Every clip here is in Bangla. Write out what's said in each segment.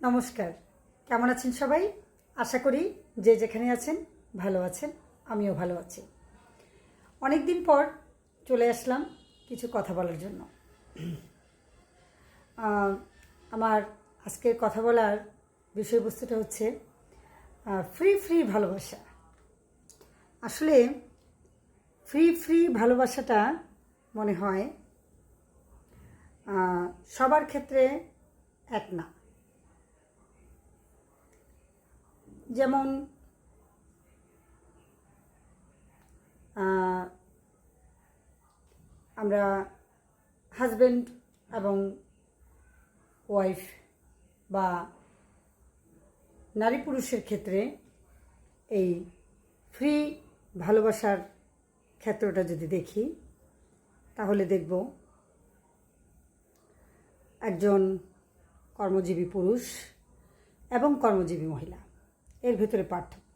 নমস্কার। কেমন আছেন সবাই? আশা করি যে যেখানে আছেন ভালো আছেন, আমিও ভালো আছি। অনেক দিন পর চলে আসলাম কিছু কথা বলার জন্য। আমার আজকের কথা বলার বিষয়বস্তুটা হচ্ছে ফ্রি ফ্রি ভালোবাসা। আসলে ফ্রি ফ্রি ভালোবাসাটা মনে হয় সবার ক্ষেত্রে এক না। যেমন আমরা হাজব্যান্ড এবং ওয়াইফ বা নারী পুরুষের ক্ষেত্রে এই ফ্রি ভালোবাসার ক্ষেত্রটা যদি দেখি, তাহলে দেখব একজন কর্মজীবী পুরুষ এবং কর্মজীবী মহিলা। এর ভেতরে পার্থক্য।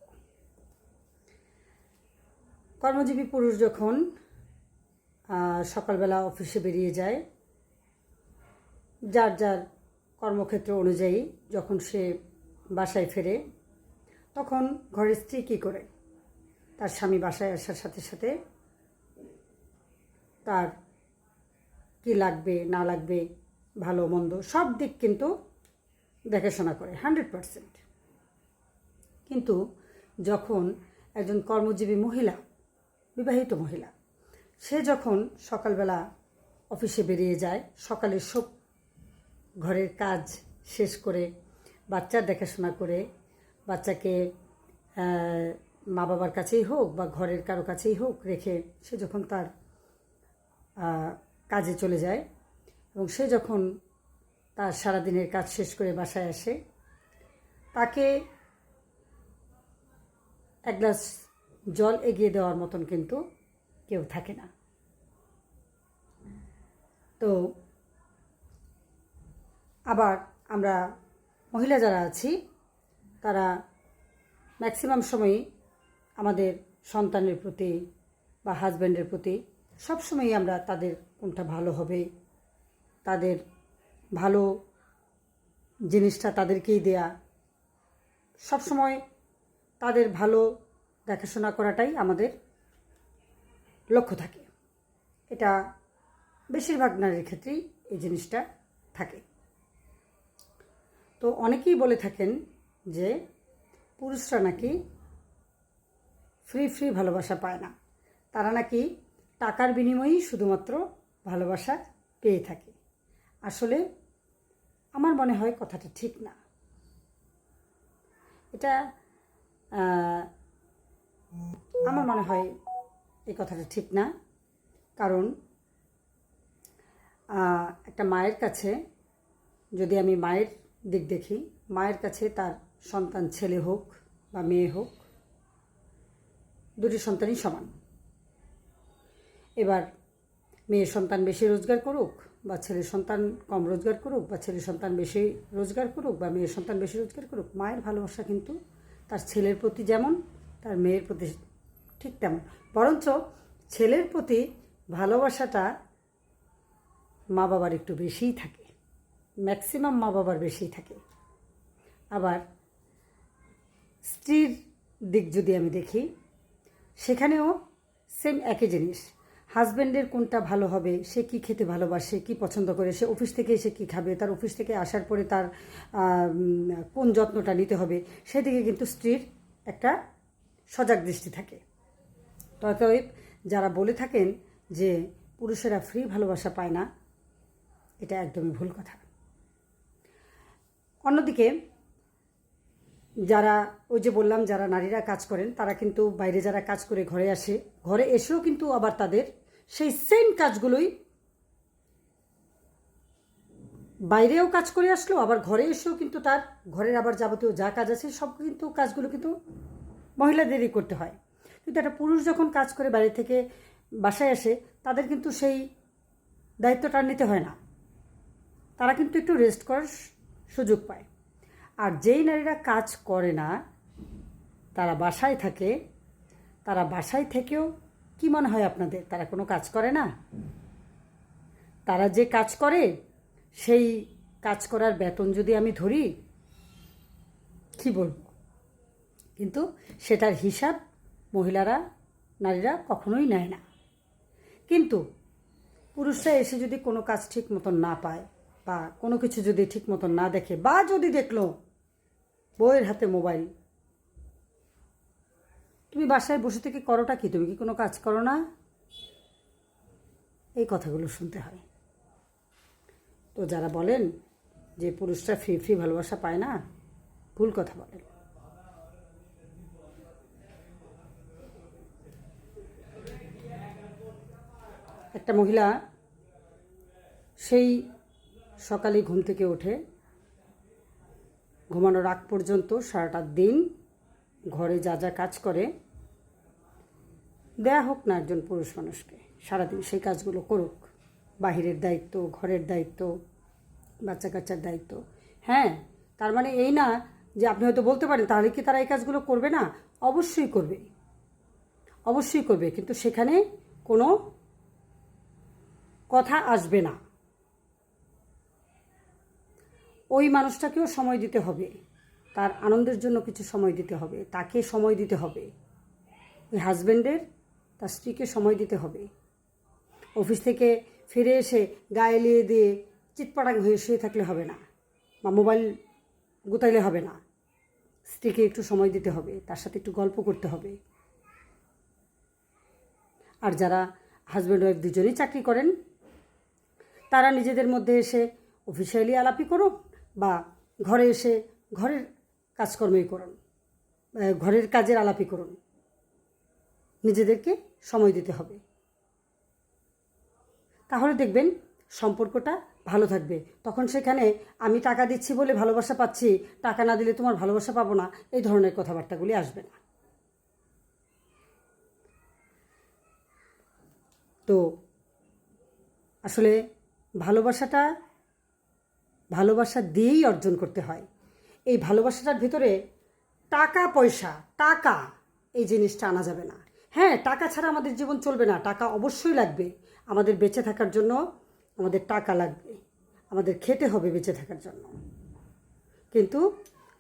কর্মজীবী পুরুষ যখন সকালবেলা অফিসে বেরিয়ে যায়, যার যার কর্মক্ষেত্র অনুযায়ী যখন সে বাসায় ফেরে, তখন ঘরের স্ত্রী কী করে? তার স্বামী বাসায় আসার সাথে সাথে তার কি লাগবে, না লাগবে, ভালো, মন্দ, সব দিক কিন্তু দেখাশোনা করে, হান্ড্রেড পারসেন্ট। কিন্তু যখন একজন কর্মজীবী মহিলা, বিবাহিত মহিলা, সে যখন সকালবেলা অফিসে বেরিয়ে যায়, সকালে সব ঘরের কাজ শেষ করে, বাচ্চার দেখাশোনা করে, বাচ্চাকে মা বাবার কাছেই হোক বা ঘরের কারও কাছেই হোক রেখে সে যখন তার কাজে চলে যায় এবং সে যখন তার সারাদিনের কাজ শেষ করে বাসায় আসে, তাকে এক গ্লাস জল এগিয়ে দেওয়ার মতন কিন্তু কেউ থাকে না। তো আবার আমরা মহিলা যারা আছি, তারা ম্যাক্সিমাম সময়ই আমাদের সন্তানের প্রতি বা হাজব্যান্ডের প্রতি সবসময়ই আমরা তাদের কোনটা ভালো হবে, তাদের ভালো জিনিসটা তাদেরকেই দেয়া। সবসময় তাদের ভালো দেখাশোনা করাটাই আমাদের লক্ষ্য থাকে। এটা বেশিরভাগ নারীর ক্ষেত্রেই এই জিনিসটা থাকে। তো অনেকেই বলে থাকেন যে পুরুষরা নাকি ফ্রি ফ্রি ভালোবাসা পায় না। তারা নাকি টাকার বিনিময়েই শুধুমাত্র ভালোবাসা পেয়ে থাকে। আসলে আমার মনে হয় কথাটা ঠিক না। এটা আমার মনে হয় এই কথাটা ঠিক না। কারণ একটা মায়ের কাছে যদি আমি মায়ের দিক দেখি, মায়ের কাছে তার সন্তান ছেলে হোক বা মেয়ে হোক, দুটি সন্তানই সমান। এবার মেয়ের সন্তান বেশি রোজগার করুক বা ছেলের সন্তান কম রোজগার করুক বা ছেলের সন্তান বেশি রোজগার করুক বা মেয়ের সন্তান বেশি রোজগার করুক, মায়ের ভালোবাসা কিন্তু তার ছেলের প্রতি যেমন, তার মেয়ের প্রতি ঠিক তেমন। বরঞ্চ ছেলের প্রতি ভালোবাসাটা মা বাবার একটু বেশিই থাকে। ম্যাক্সিমাম মা বাবার বেশিই থাকে। আবার স্ত্রীর দিক যদি আমি দেখি, সেখানেও সেম একই জিনিস। হাজব্যান্ডের কোনটা ভালো হবে, সে কি খেতে ভালোবাসে, কি পছন্দ করে, সে অফিস থেকে এসে কি খাবে, তার অফিস থেকে আসার পরে তার কোন যত্নটা নিতে হবে, সেদিকে কিন্তু স্ত্রীর একটা সজাগ দৃষ্টি থাকে। ততএব যারা বলে থাকেন যে পুরুষেরা ফ্রি ভালোবাসা পায় না, এটা একদমই ভুল কথা। অন্যদিকে যারা, ওই যে বললাম, যারা নারীরা কাজ করেন, তারা কিন্তু বাইরে যারা কাজ করে ঘরে আসে, ঘরে এসেও কিন্তু আবার তাদের সেই সেম কাজগুলোই বাইরেও কাজ করে আসলো, আবার ঘরে এসেও কিন্তু তার ঘরের আবার যাবতীয় যা কাজ আছে, সব কিন্তু কাজগুলো কিন্তু মহিলাদেরই করতে হয়। কিন্তু একটা পুরুষ যখন কাজ করে বাড়ি থেকে বাসায় আসে, তাদের কিন্তু সেই দায়িত্বটা নিতে হয় না। তারা কিন্তু একটু রেস্ট করার সুযোগ পায়। আর যেই নারীরা কাজ করে না, তারা বাসায় থাকে, তারা বাসায় থেকেও কি মনে হয় আপনাদের? তারা কোনো কাজ করে না? তারা যে কাজ করে, সেই কাজ করার বেতন যদি আমি ধরি, কী বলব? কিন্তু সেটার হিসাব মহিলারা, নারীরা কখনোই নেয় না। কিন্তু পুরুষরা এসে যদি কোনো কাজ ঠিক মতন না পায় বা কোনো কিছু যদি ঠিক মতন না দেখে, বা যদি দেখল বউয়ের হাতে মোবাইল তুমি বাসায় বসে থেকে করোটা কি? তুমি কি কোনো কাজ করো না? এই কথাগুলো শুনতে হয়। তো যারা বলেন যে পুরুষরা ফ্রি ফ্রি ভালোবাসা পায় না, ভুল কথা বলেন। একটা মহিলা সেই সকালে ঘুম থেকে ওঠে ঘুমানোর আগ পর্যন্ত সারাটা দিন ঘরে যা যা কাজ করে, দেয়া হোক না একজন পুরুষ মানুষকে, সারাদিন সেই কাজগুলো করুক। বাহিরের দায়িত্ব, ঘরের দায়িত্ব বাচ্চা কাচ্চার দায়িত্ব। হ্যাঁ তার মানে এই না যে আপনি হয়তো বলতে পারেন, তাহলে কি তারা এই কাজগুলো করবে না? অবশ্যই করবে। অবশ্যই করবে, কিন্তু সেখানে কোনো কথা আসবে না। ওই মানুষটাকেও সময় দিতে হবে। তার আনন্দের জন্য কিছু সময় দিতে হবে, তাকে সময় দিতে হবে। ওই হাজব্যান্ডের তার স্ত্রীকে সময় দিতে হবে। অফিস থেকে ফিরে এসে গায়ে লিয়ে দিয়ে চিৎপাটাং হয়ে শুয়ে থাকলে হবে না বা মোবাইল গোতাইলে হবে না। স্ত্রীকে একটু সময় দিতে হবে, তার সাথে একটু গল্প করতে হবে। আর যারা হাজব্যান্ড ওয়াইফ দুজনেই চাকরি করেন, তারা নিজেদের মধ্যে এসে অফিসিয়ালি আলাপি করুন বা ঘরে এসে ঘরের কাজকর্মই করুন ঘরের কাজের আলাপি করুন। নিজেদেরকে সময় দিতে হবে। তাহলে দেখবেন সম্পর্কটা ভালো থাকবে। তখন সেখানে আমি টাকা দিচ্ছি বলে ভালোবাসা পাচ্ছি, টাকা না দিলে তোমার ভালোবাসা পাবো না, এই ধরনের কথাবার্তাগুলি আসবে না। তো আসলে ভালোবাসাটা ভালোবাসা দিয়েই অর্জন করতে হয়। এই ভালোবাসাটার ভিতরে টাকা, পয়সা, টাকা, এই জিনিসটা আনা যাবে না। হ্যাঁ টাকা ছাড়া আমাদের জীবন চলবে না। টাকা অবশ্যই লাগবে। আমাদের বেঁচে থাকার জন্য আমাদের টাকা লাগবে। আমাদের খেতে হবে বেঁচে থাকার জন্য। কিন্তু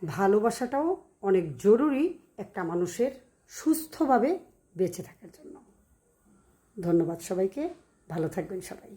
ভালোবাসাটাও অনেক জরুরি একটা মানুষের সুস্থভাবে বেঁচে থাকার জন্য। ধন্যবাদ সবাইকে। ভালো থাকবেন সবাই।